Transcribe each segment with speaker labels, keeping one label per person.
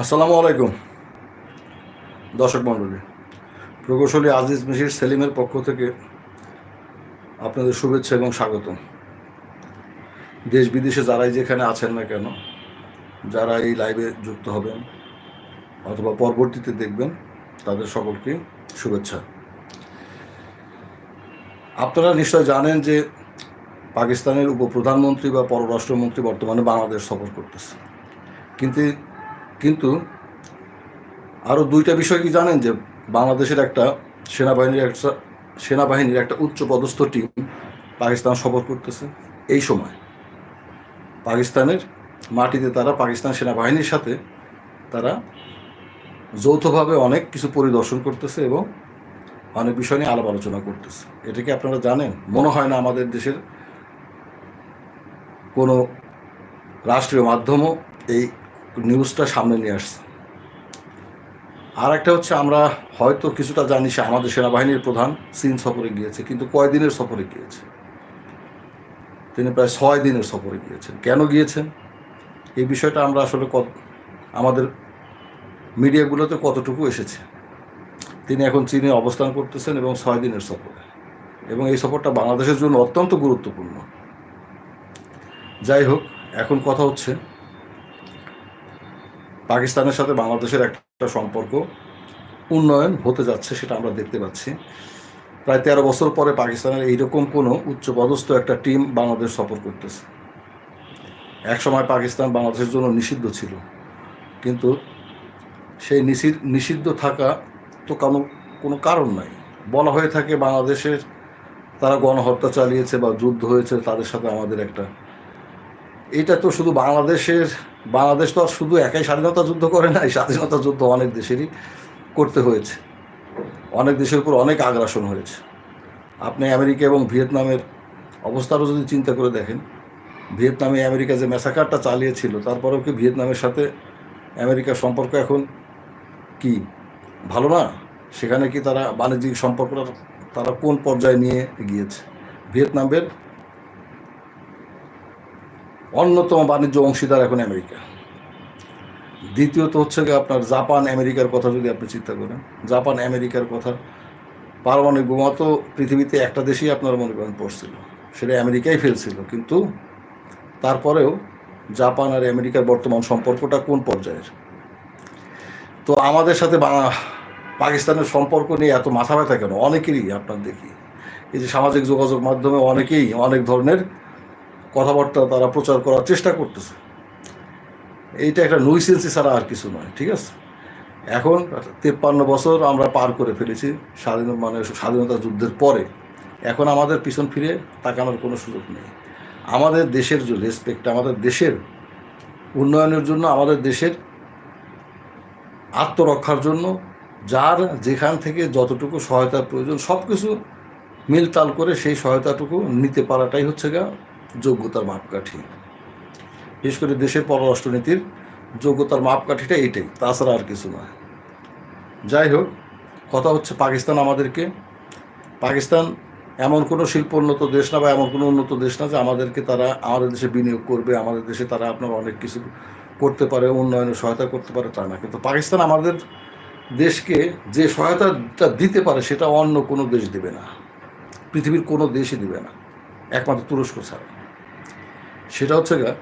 Speaker 1: আসসালামু আলাইকুম। দর্শক মণ্ডলী, প্রকৌশলী আজিজ মিশির সেলিমের পক্ষ থেকে আপনাদের শুভেচ্ছা এবং স্বাগত। দেশ বিদেশে যারাই যেখানে আছেন না কেন যারা এই লাইভে যুক্ত হবেন অথবা পরবর্তীতে দেখবেন, তাদের সকলকে শুভেচ্ছা। আপনারা নিশ্চয় জানেন যে পাকিস্তানের উপপ্রধানমন্ত্রী বা পররাষ্ট্রমন্ত্রী বর্তমানে বাংলাদেশ সফর করতেছে। কিন্তু কিন্তু আরও দুইটা বিষয় কি জানেন যে বাংলাদেশের একটা সেনাবাহিনীর একটা সেনাবাহিনীর একটা উচ্চ পদস্থ টিম পাকিস্তান সফর করতেছে এই সময়। পাকিস্তানের মাটিতে তারা পাকিস্তান সেনাবাহিনীর সাথে তারা যৌথভাবে অনেক কিছু পরিদর্শন করতেছে এবং অনেক বিষয় নিয়ে আলাপ আলোচনা করতেছে। এটা কি আপনারা জানেন? মনে হয় না আমাদের দেশের কোনো রাষ্ট্রীয় মাধ্যমও এই নিউজটা সামনে নিয়ে আসছে। আর একটা হচ্ছে আমরা হয়তো কিছুটা জানি সে আমাদের সেনাবাহিনীর প্রধান, চীন সফরে গিয়েছে, কিন্তু কয়দিনের সফরে গিয়েছে? তিনি প্রায় ছয় দিনের সফরে গিয়েছেন। কেন গিয়েছেন? এই বিষয়টা আমরা আসলে কত, আমাদের মিডিয়াগুলোতে কতটুকু এসেছে? তিনি এখন চীনে অবস্থান করতেছেন এবং ছয় দিনের সফরে। এবং এই সফরটা বাংলাদেশের জন্য অত্যন্ত গুরুত্বপূর্ণ। যাই হোক, এখন কথা হচ্ছে পাকিস্তানের সাথে বাংলাদেশের একটা সম্পর্ক উন্নয়ন হতে যাচ্ছে সেটা আমরা দেখতে পাচ্ছি। প্রায় তেরো বছর পরে পাকিস্তানের এইরকম কোনো উচ্চপদস্থ একটা টিম বাংলাদেশ সফর করতেছে। একসময় পাকিস্তান বাংলাদেশের জন্য নিষিদ্ধ ছিল, কিন্তু সেই নিষিদ্ধ থাকা তো কোনো কোনো কারণ নাই। বলা হয়ে থাকে বাংলাদেশের তারা গণহত্যা চালিয়েছে বা যুদ্ধ হয়েছে তাদের সাথে আমাদের একটা। এটা তো শুধু বাংলাদেশের বাংলাদেশ তো আর শুধু একাই স্বাধীনতা যুদ্ধ করে নাই স্বাধীনতা যুদ্ধ অনেক দেশেরই করতে হয়েছে। অনেক দেশের উপর অনেক আগ্রাসন হয়েছে। আপনি আমেরিকা এবং ভিয়েতনামের অবস্থারও যদি চিন্তা করে দেখেন, ভিয়েতনামে আমেরিকা যে ম্যাসাকারটা চালিয়েছিল, তারপরেও কি ভিয়েতনামের সাথে আমেরিকার সম্পর্ক এখন কি? ভালো না? সেখানে কি তারা বাণিজ্যিক সম্পর্কটা তারা কোন পর্যায়ে নিয়ে গিয়েছে? ভিয়েতনামের অন্যতম বাণিজ্য অংশীদার এখন আমেরিকা। দ্বিতীয়ত হচ্ছে আপনার জাপান, আমেরিকার কথা যদি আপনি চিন্তা করেন। জাপান, আমেরিকার কথা, পারমাণবিক বোমা তো পৃথিবীতে একটা দেশেই আপনার মনে করেন পড়ছিল। সেটা আমেরিকাই ফেলছিল কিন্তু তারপরেও জাপান আর আমেরিকার বর্তমান সম্পর্কটা কোন পর্যায়ের? তো আমাদের সাথে পাকিস্তানের সম্পর্ক নিয়ে এত মাথা ব্যথা কেন? অনেকেরই আপনার দেখি। এই যে সামাজিক যোগাযোগ মাধ্যমে অনেকেই অনেক ধরনের কথাবার্তা তারা প্রচার করার চেষ্টা করতেছে। এইটা একটা নুইসেন্সি ছাড়া আর কিছু নয়, ঠিক আছে? এখন তেপ্পান্ন বছর আমরা পার করে ফেলেছি স্বাধীন মানে স্বাধীনতা যুদ্ধের পরে। এখন আমাদের পিছন ফিরে তাকানোর কোনো সুযোগ নেই। আমাদের দেশের যে রেসপেক্ট আমাদের দেশের উন্নয়নের জন্য, আমাদের দেশের আত্মরক্ষার জন্য, যার যেখান থেকে যতটুকু সহায়তার প্রয়োজন সব কিছু মিলতাল করে সেই সহায়তাটুকু নিতে পারাটাই হচ্ছে গা যোগ্যতার মাপকাঠি। বিশেষ করে দেশের পররাষ্ট্রনীতির যোগ্যতার মাপকাঠিটা এইটাই, তাছাড়া আর কিছু নয়। যাই হোক, কথা হচ্ছে পাকিস্তান আমাদেরকে। পাকিস্তান এমন কোনো শিল্প উন্নত দেশ না বা এমন কোনো উন্নত দেশ না যে আমাদেরকে তারা আমাদের দেশে বিনিয়োগ করবে, আমাদের দেশে তারা আপনার অনেক কিছু করতে পারে, উন্নয়নে সহায়তা করতে পারে তা না। কিন্তু পাকিস্তান আমাদের দেশকে যে সহায়তাটা দিতে পারে সেটা অন্য কোনো দেশ দেবে না। পৃথিবীর কোনো দেশই দেবে না। একমাত্র তুরস্ক ছাড়া। সেটা হচ্ছে গা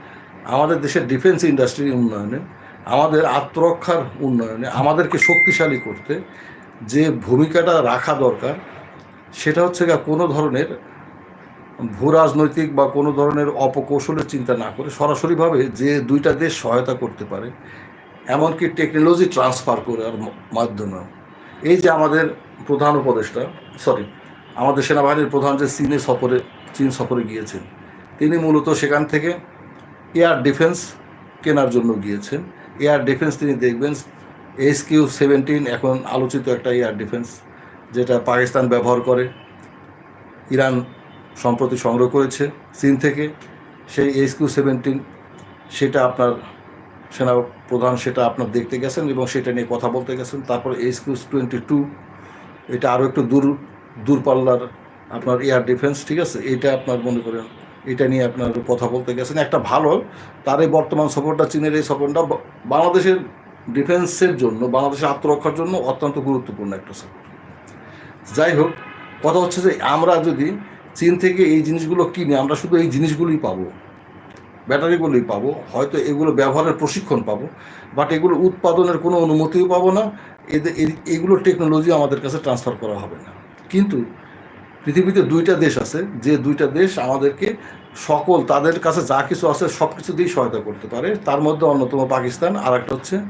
Speaker 1: আমাদের দেশের ডিফেন্স ইন্ডাস্ট্রির উন্নয়নে, আমাদের আত্মরক্ষার উন্নয়নে, আমাদেরকে শক্তিশালী করতে যে ভূমিকাটা রাখা দরকার, সেটা হচ্ছে গা কোনো ধরনের ভূ রাজনৈতিক বা কোনো ধরনের অপকৌশলের চিন্তা না করে সরাসরিভাবে যে দুইটা দেশ সহায়তা করতে পারে, এমনকি টেকনোলজি ট্রান্সফার করার মাধ্যমেও। এই যে আমাদের প্রধান উপদেষ্টা সরি আমাদের সেনাবাহিনীর প্রধান যে চীনে সফরে, চীন সফরে গিয়েছেন তিনি মূলত সেখান থেকে এয়ার ডিফেন্স কেনার জন্য গিয়েছেন। এয়ার ডিফেন্স তিনি দেখবেন, এস কিউ সেভেন্টিন এখন আলোচিত একটা এয়ার ডিফেন্স, যেটা পাকিস্তান ব্যবহার করে, ইরান সম্প্রতি সংগ্রহ করেছে, চীন থেকে। সেই এস কিউ সেভেন্টিন, সেটা আপনার সেনা প্রধান সেটা আপনার দেখতে গেছেন এবং সেটা নিয়ে কথা বলতে গেছেন। তারপর এস কিউ টোয়েন্টি টু, এটা আরও একটু দূর, দূরপাল্লার আপনার এয়ার ডিফেন্স, ঠিক আছে? এটা আপনার মনে করেন এটা নিয়ে আপনার কথা বলতে গেছেন। একটা ভালো তার এই বর্তমান সফরটা চীনের এই সফরটা বাংলাদেশের ডিফেন্সের জন্য, বাংলাদেশের আত্মরক্ষার জন্য অত্যন্ত গুরুত্বপূর্ণ একটা সাপোর্ট যাই হোক, কথা হচ্ছে যে আমরা যদি চীন থেকে এই জিনিসগুলো কিনে, আমরা শুধু এই জিনিসগুলোই পাবো, ব্যাটারিগুলোই পাবো, হয়তো এগুলো ব্যবহারের প্রশিক্ষণ পাবো বাট এগুলো উৎপাদনের কোনো অনুমতিও পাবো না, এদের এইগুলো টেকনোলজি আমাদের কাছে ট্রান্সফার করা হবে না। কিন্তু পৃথিবীতে দুইটা দেশ আছে, যে দুইটা দেশ আমাদেরকে সকল, তাদের কাছে যা কিছু আছে সব কিছু দিয়েই সহায়তা করতে পারে। তার মধ্যে অন্যতম পাকিস্তান আর একটা হচ্ছে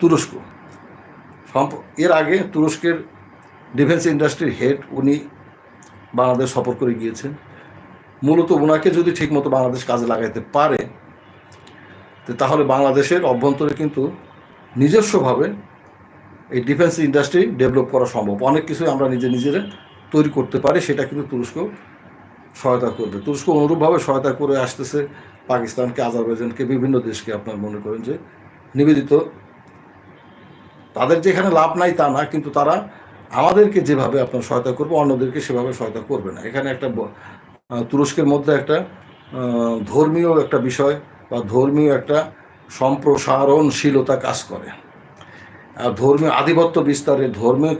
Speaker 1: তুরস্ক। সম্প- এর আগে তুরস্কের ডিফেন্স ইন্ডাস্ট্রির হেড উনি বাংলাদেশ সফর করে গিয়েছেন। মূলত ওনাকে যদি ঠিকমতো বাংলাদেশ কাজে লাগাইতে পারে তাহলে বাংলাদেশের অভ্যন্তরে কিন্তু নিজস্বভাবে এই ডিফেন্স ইন্ডাস্ট্রি ডেভেলপ করা সম্ভব। অনেক কিছুই আমরা নিজে নিজেরা তৈরি করতে পারে, সেটা কিন্তু তুরস্ক সহায়তা করবে। তুরস্ক অনুরূপভাবে সহায়তা করে আসতেছে পাকিস্তানকে, আজারবাইজানকে, বিভিন্ন দেশকে আপনার মনে করেন যে নিবেদিত। তাদের যেখানে লাভ নাই তা না, কিন্তু তারা আমাদেরকে যেভাবে আপনার সহায়তা করবে, অন্যদেরকে সেভাবে সহায়তা করবে না। এখানে একটা তুরস্কের মধ্যে একটা ধর্মীয় একটা বিষয় বা ধর্মীয় একটা সম্প্রসারণশীলতা কাজ করে। আর ধর্মীয় আধিপত্য বিস্তারে ধর্মীয়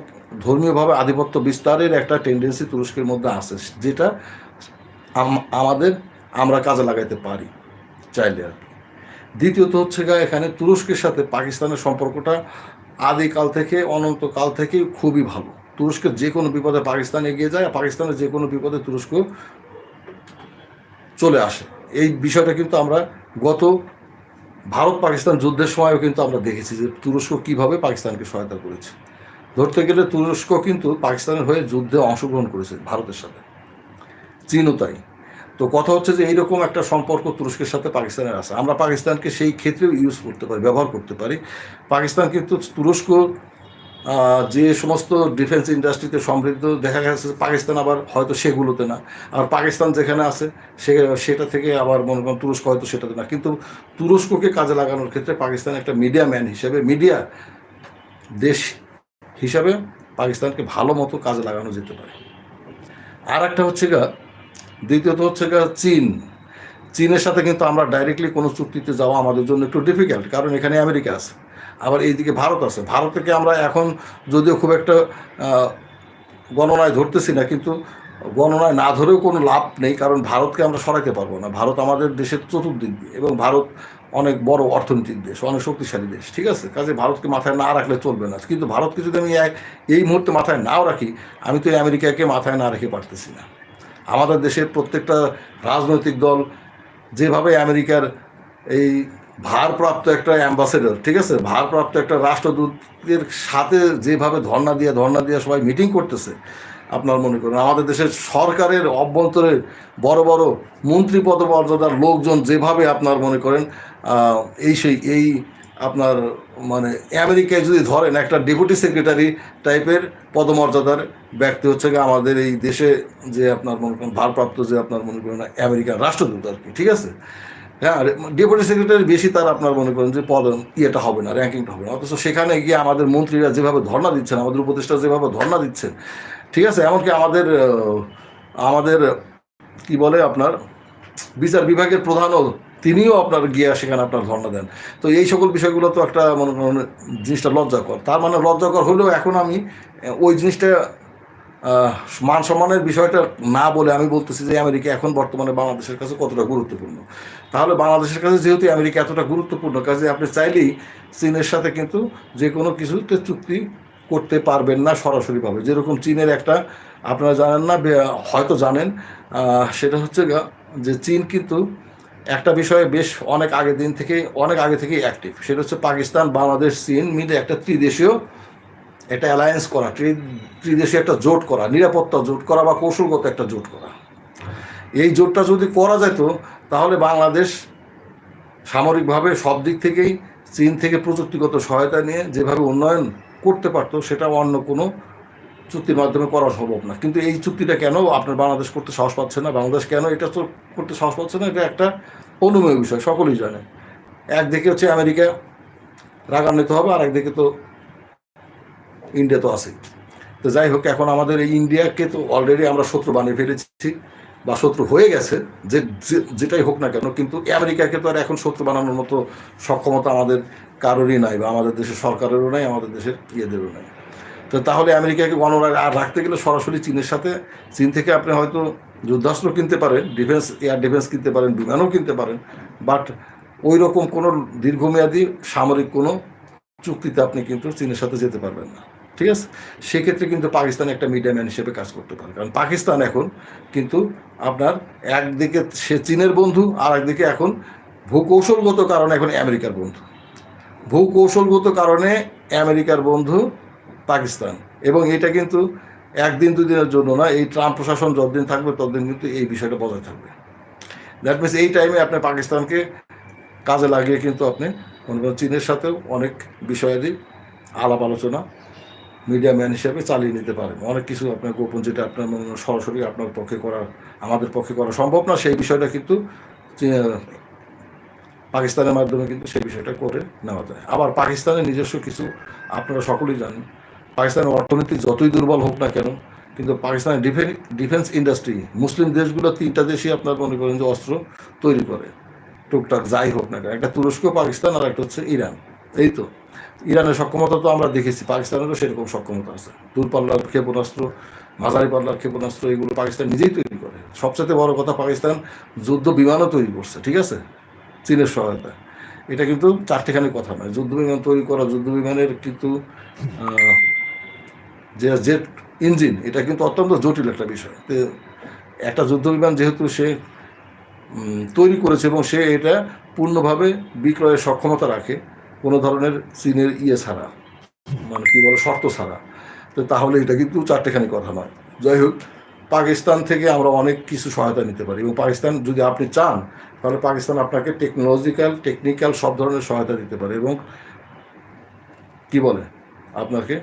Speaker 1: ধর্মীয়ভাবে আধিপত্য বিস্তারের একটা টেন্ডেন্সি তুরস্কের মধ্যে আছে, যেটা আমাদের আমরা কাজে লাগাইতে পারি চাইলে আর কি। দ্বিতীয়ত হচ্ছে গা এখানে তুরস্কের সাথে পাকিস্তানের সম্পর্কটা আদিকাল থেকে, অনন্তকাল থেকেই খুবই ভালো। তুরস্কের যে কোনো বিপদে পাকিস্তান এগিয়ে যায় আর পাকিস্তানের যে কোনো বিপদে তুরস্ক চলে আসে। এই বিষয়টা কিন্তু আমরা গত ভারত পাকিস্তান যুদ্ধের সময়ও কিন্তু আমরা দেখেছি যে তুরস্ক কীভাবে পাকিস্তানকে সহায়তা করেছে। ধরতে গেলে তুরস্ক কিন্তু পাকিস্তানের হয়ে যুদ্ধে অংশগ্রহণ করেছে ভারতের সাথে। চীনও তাই। তো কথা হচ্ছে যে এইরকম একটা সম্পর্ক তুরস্কের সাথে পাকিস্তানের আছে। আমরা পাকিস্তানকে সেই ক্ষেত্রেও ইউজ করতে পারি, ব্যবহার করতে পারি। পাকিস্তান কিন্তু তুরস্ক যে সমস্ত ডিফেন্স ইন্ডাস্ট্রিতে সমৃদ্ধ, দেখা গেছে পাকিস্তান আবার হয়তো সেগুলোতে না। আর পাকিস্তান যেখানে আছে, সে, সেটা থেকে আবার মনে করেন তুরস্ক হয়তো সেটাতে না। কিন্তু তুরস্ককে কাজে লাগানোর ক্ষেত্রে পাকিস্তান একটা মিডিয়া ম্যান হিসেবে মিডিয়া দেশ হিসাবে পাকিস্তানকে ভালো মতো কাজে লাগানো যেতে পারে। আর একটা হচ্ছে গা দ্বিতীয়ত হচ্ছে গা চীন। চীনের সাথে কিন্তু আমরা ডাইরেক্টলি কোনো চুক্তিতে যাওয়া আমাদের জন্য একটু ডিফিকাল্ট কারণ এখানে আমেরিকা আছে, আবার এইদিকে ভারত আছে। ভারত থেকে আমরা এখন যদিও খুব একটা গণনায় ধরতেছি না, কিন্তু গণনায় না ধরেও কোনো লাভ নেই, কারণ ভারতকে আমরা সরাইতে পারব না। ভারত আমাদের দেশের চতুর্দিক দিয়ে, এবং ভারত অনেক বড় অর্থনৈতিক দেশ, অনেক শক্তিশালী দেশ, ঠিক আছে? কাজে ভারতকে মাথায় না রাখলে চলবে না। কিন্তু ভারতকে যদি আমি এই মুহূর্তে মাথায় নাও রাখি, আমি তো এই আমেরিকাকে মাথায় না রেখে পারতেছি না। আমাদের দেশের প্রত্যেকটা রাজনৈতিক দল যেভাবে আমেরিকার এই ভারপ্রাপ্ত একটা অ্যাম্বাসেডর, ঠিক আছে? ভারপ্রাপ্ত একটা রাষ্ট্রদূতের সাথে যেভাবে ধর্ণা দিয়ে ধর্ণা দিয়ে সবাই মিটিং করতেছে আপনার মনে করেন। আমাদের দেশের সরকারের অভ্যন্তরে বড় বড় মন্ত্রী পদমর্যাদার লোকজন যেভাবে আপনার মনে করেন এই সেই, এই আপনার মানে আমেরিকায় যদি ধরেন, একটা ডেপুটি সেক্রেটারি টাইপের পদমর্যাদার ব্যক্তি হচ্ছে গিয়ে আমাদের এই দেশে যে আপনার মনে করেন ভারপ্রাপ্ত যে আপনার মনে করেন আমেরিকার রাষ্ট্রদূত আর কি, ঠিক আছে? হ্যাঁ ডেপুটি সেক্রেটারি বেশি তার আপনার মনে করেন যে পদ ইয়েটা হবে না, র্যাঙ্কিংটা হবে না। অথচ সেখানে গিয়ে আমাদের মন্ত্রীরা যেভাবে ধর্ণা দিচ্ছেন, আমাদের উপদেষ্টা যেভাবে ধর্ণা দিচ্ছেন ঠিক আছে, এমনকি আমাদের আমাদের, কি বলে আপনার, বিচার বিভাগের প্রধানও তিনিও আপনার গিয়ে সেখানে আপনার ধর্ণা দেন। তো এই সকল বিষয়গুলো তো একটা মনে করেন জিনিসটা লজ্জাকর। তার মানে লজ্জাকর হলেও এখন আমি ওই জিনিসটা মান সম্মানের বিষয়টা না বলে আমি বলতেছি যে আমেরিকা এখন বর্তমানে বাংলাদেশের কাছে কতটা গুরুত্বপূর্ণ। তাহলে বাংলাদেশের কাছে যেহেতু আমেরিকা এতটা গুরুত্বপূর্ণ, কাজে আপনি চাইলেই চীনের সাথে কিন্তু যে কোনো কিছুতে চুক্তি করতে পারবেন না সরাসরিভাবে। যেরকম চীনের একটা, আপনারা জানেন না হয়তো জানেন সেটা হচ্ছে যে চীন কিন্তু একটা বিষয়ে বেশ অনেক আগে দিন থেকে, অনেক আগে থেকেই অ্যাক্টিভ সেটা হচ্ছে পাকিস্তান, বাংলাদেশ, চীন মিলে একটা ত্রিদেশীয়, একটা অ্যালায়েন্স করা, ত্রি- ত্রিদেশীয় একটা জোট করা, নিরাপত্তা জোট করা বা কৌশলগত একটা জোট করা। এই জোটটা যদি করা যেত, তাহলে বাংলাদেশ সামরিকভাবে সব দিক থেকেই চীন থেকে প্রযুক্তিগত সহায়তা নিয়ে যেভাবে উন্নয়ন করতে পারতো, সেটা অন্য কোনো চুক্তির মাধ্যমে করা সম্ভব না। কিন্তু এই চুক্তিটা কেন আপনার বাংলাদেশ করতে সাহস পাচ্ছে না? বাংলাদেশ কেন এটা তো করতে সাহস পাচ্ছে না? এটা একটা অনুমেয় বিষয়, সকলেই জানে। একদিকে হচ্ছে আমেরিকা রাগান্বিত হবে আর একদিকে তো ইন্ডিয়া তো আছে তো যাই হোক, এখন আমাদের এই ইন্ডিয়াকে তো অলরেডি আমরা শত্রু বানিয়ে ফেলেছি, বা শত্রু হয়ে গেছে যে, যেটাই হোক না কেন, কিন্তু আমেরিকাকে তো আর এখন শত্রু বানানোর মতো সক্ষমতা আমাদের কারোরই নাই বা আমাদের দেশের সরকারেরও নাই, আমাদের দেশের ইয়েদেরও নাই। তো তাহলে আমেরিকাকে গণরাজ আর রাখতে গেলে সরাসরি চীনের সাথে, চীন থেকে আপনি হয়তো যুদ্ধাস্ত্র কিনতে পারেন, ডিফেন্স, এয়ার ডিফেন্স কিনতে পারেন, বিমানও কিনতে পারেন, বাট ওই রকম কোনো দীর্ঘমেয়াদী সামরিক কোনো চুক্তিতে আপনি কিন্তু চীনের সাথে যেতে পারবেন না। ঠিক আছে? সেক্ষেত্রে কিন্তু পাকিস্তান একটা মিডিয়াম্যান হিসেবে কাজ করতে পারে। কারণ পাকিস্তান এখন কিন্তু আপনার একদিকে সে চীনের বন্ধু আর একদিকে এখন ভূকৌশলগত কারণে এখন আমেরিকার বন্ধু। ভূকৌশলগত কারণে আমেরিকার বন্ধু পাকিস্তান। এবং এটা কিন্তু একদিন দুদিনের জন্য না, এই ট্রাম্প প্রশাসন যতদিন থাকবে ততদিন কিন্তু এই বিষয়টা বজায় থাকবে। দ্যাট মিনস এই টাইমে আপনি পাকিস্তানকে কাজে লাগিয়ে কিন্তু আপনি মনে করেন চীনের সাথেও অনেক বিষয়াদি আলাপ আলোচনা মিডিয়া ম্যান হিসেবে চালিয়ে নিতে পারেন। অনেক কিছু আপনার গোপন যেটা আপনার সরাসরি আপনার পক্ষে করা, আমাদের পক্ষে করা সম্ভব না, সেই বিষয়টা কিন্তু পাকিস্তানের মাধ্যমে কিন্তু সেই বিষয়টা করে নেওয়া যায়। আবার পাকিস্তানের নিজস্ব কিছু, আপনারা সকলেই জানেন, পাকিস্তানের অর্থনীতি যতই দুর্বল হোক না কেন, কিন্তু পাকিস্তানের ডিফেন্স ডিফেন্স ইন্ডাস্ট্রি মুসলিম দেশগুলো তিনটা দেশই আপনার মনে করেন যে অস্ত্র তৈরি করে, টুকটাক যাই হোক না কেন। একটা তুরস্ক, পাকিস্তান আর একটা হচ্ছে ইরান। এই তো। ইরানের সক্ষমতা তো আমরা দেখেছি, পাকিস্তানেরও সেরকম সক্ষমতা আছে। দূরপাল্লার ক্ষেপণাস্ত্র মাঝারি পাল্লার ক্ষেপণাস্ত্র, এগুলো পাকিস্তান নিজেই তৈরি করে। সবচেয়ে বড় কথা, পাকিস্তান যুদ্ধ বিমানও তৈরি করছে, ঠিক আছে? চীনের সহায়তা। এটা কিন্তু চারটেখানি কথা নয়। যুদ্ধ বিমান তৈরি করা যুদ্ধ বিমানের কিন্তু যে জেট ইঞ্জিন, এটা কিন্তু অত্যন্ত জটিল একটা বিষয়। তো একটা যুদ্ধ বিমান যেহেতু সে তৈরি করেছে এবং সে এটা পূর্ণভাবে বিক্রয়ের সক্ষমতা রাখে কোনো ধরনের চীনের ইয়ে ছাড়া মানে কী বলে, শর্ত ছাড়া। তো তাহলে এটা কিন্তু চারটেখানি কথা নয়। যাই হোক পাকিস্তান থেকে আমরা অনেক কিছু সহায়তা নিতে পারি। এবং পাকিস্তান যদি আপনি চান, তাহলে পাকিস্তান আপনাকে টেকনোলজিক্যাল টেকনিক্যাল সব ধরনের সহায়তা দিতে পারে। এবং কি বলে? আপনাকে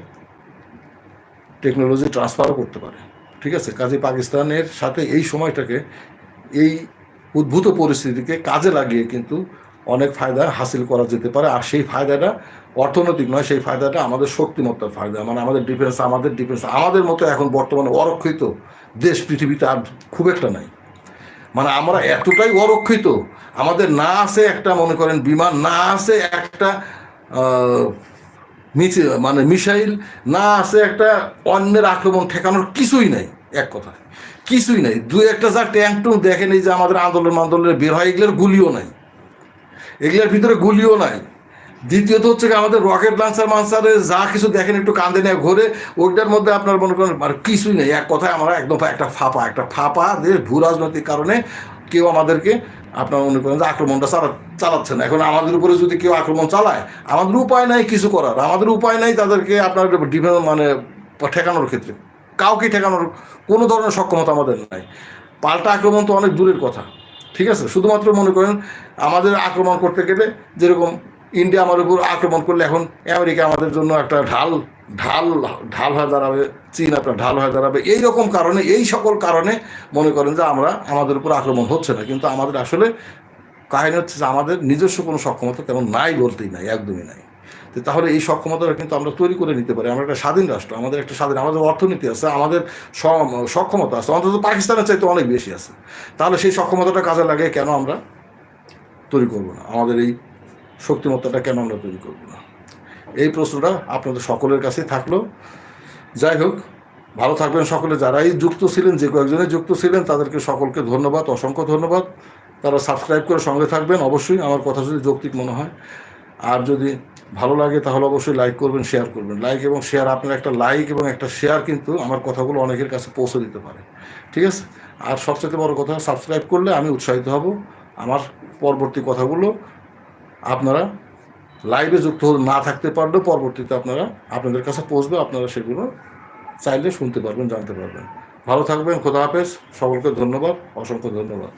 Speaker 1: টেকনোলজি ট্রান্সফারও করতে পারে। ঠিক আছে? কাজে পাকিস্তানের সাথে এই সময়টাকে, এই উদ্ভূত পরিস্থিতিকে কাজে লাগিয়ে কিন্তু অনেক ফায়দা হাসিল করা যেতে পারে। আর সেই ফায়দাটা অর্থনৈতিক নয় সেই ফায়দাটা আমাদের শক্তিমত্তার ফায়দা। মানে আমাদের ডিফেন্স আমাদের ডিফেন্স আমাদের মতো এখন বর্তমানে অরক্ষিত দেশ পৃথিবীতে আর খুব একটা নাই। মানে আমরা এতটাই অরক্ষিত আমাদের না আছে একটা মনে করেন বিমান না আছে একটা আহ, মানে মিসাইল না আছে একটা অন্যের আক্রমণ ঠেকানোর কিছুই নাই এক কথায়। কিছুই নাই। দু একটা যা ট্যাঙ্ক টুঙ্ক দেখেন এই যে আমাদের আন্দোলন আন্দোলনে বের হয় এগুলোর গুলিও নাই। এগুলোর ভিতরে গুলিও নাই। দ্বিতীয়ত হচ্ছে আমাদের রকেট লাঞ্চার মাঞ্চারে যা কিছু দেখেন, একটু কান্দে নেয় ঘোরে, ওইটার মধ্যে আপনার মনে করেন মানে কিছুই নেই। এক কথায় আমরা একদম একটা ফাঁপা একটা ফাঁপা যে ভূ রাজনৈতিক কারণে কেউ আমাদেরকে আপনার মনে করেন যে আক্রমণটা চালা চালাচ্ছে না। এখন আমাদের উপরে যদি কেউ আক্রমণ চালায়, আমাদের উপায় নাই কিছু করার। আমাদের উপায় নাই তাদেরকে আপনার ডিফেন্স মানে ঠেকানোর ক্ষেত্রে। কাউকে ঠেকানোর কোনো ধরনের সক্ষমতা আমাদের নাই। পাল্টা আক্রমণ তো অনেক দূরের কথা। ঠিক আছে? শুধুমাত্র মনে করেন আমাদের আক্রমণ করতে গেলে যেরকম ইন্ডিয়া আমার উপর আক্রমণ করলে এখন আমেরিকা আমাদের জন্য একটা ঢাল ঢাল ঢাল হয়ে দাঁড়াবে, চীন একটা ঢাল হয়ে দাঁড়াবে এই রকম কারণে, এই সকল কারণে মনে করেন যে আমরা আমাদের উপর আক্রমণ হচ্ছে না। কিন্তু আমাদের আসলে কাহিনী হচ্ছে যে আমাদের নিজস্ব কোনো সক্ষমতা তেমন নাই বলতেই নাই, একদমই নাই। তাহলে এই সক্ষমতাটা কিন্তু আমরা তৈরি করে নিতে পারি। আমরা একটা স্বাধীন রাষ্ট্র, আমাদের একটা স্বাধীন, আমাদের অর্থনীতি আছে, আমাদের সক্ষমতা আছে, অন্তত পাকিস্তানের চাইতে অনেক বেশি আছে। তাহলে সেই সক্ষমতাটা কাজে লাগে কেন আমরা তৈরি করব না? আমাদের এই শক্তিমত্তাটা কেন আমরা তৈরি করব না? এই প্রশ্নটা আপনাদের সকলের কাছে থাকল। যাই হোক, ভালো থাকবেন সকলে। যারাই যুক্ত ছিলেন, যে কয়েকজনে যুক্ত ছিলেন, তাদেরকে সকলকে ধন্যবাদ, অসংখ্য ধন্যবাদ। তারা সাবস্ক্রাইব করে সঙ্গে থাকবেন। অবশ্যই আমার কথা যদি যৌক্তিক মনে হয় আর যদি ভালো লাগে তাহলে অবশ্যই লাইক করবেন শেয়ার করবেন। লাইক এবং শেয়ার আপনার একটা লাইক এবং একটা শেয়ার কিন্তু আমার কথাগুলো অনেকের কাছে পৌঁছে দিতে পারে। ঠিক আছে? আর সবচেয়ে বড় কথা সাবস্ক্রাইব করলে আমি উৎসাহিত হব। আমার পরবর্তী কথাগুলো আপনারা লাইভে যুক্ত না থাকতে পারলেও পরবর্তীতে আপনারা আপনাদের কাছে পৌঁছবে। আপনারা সেগুলো চাইলে শুনতে পারবেন, জানতে পারবেন। ভালো থাকবেন, খোদা হাফেজ। সকলকে ধন্যবাদ, অসংখ্য ধন্যবাদ।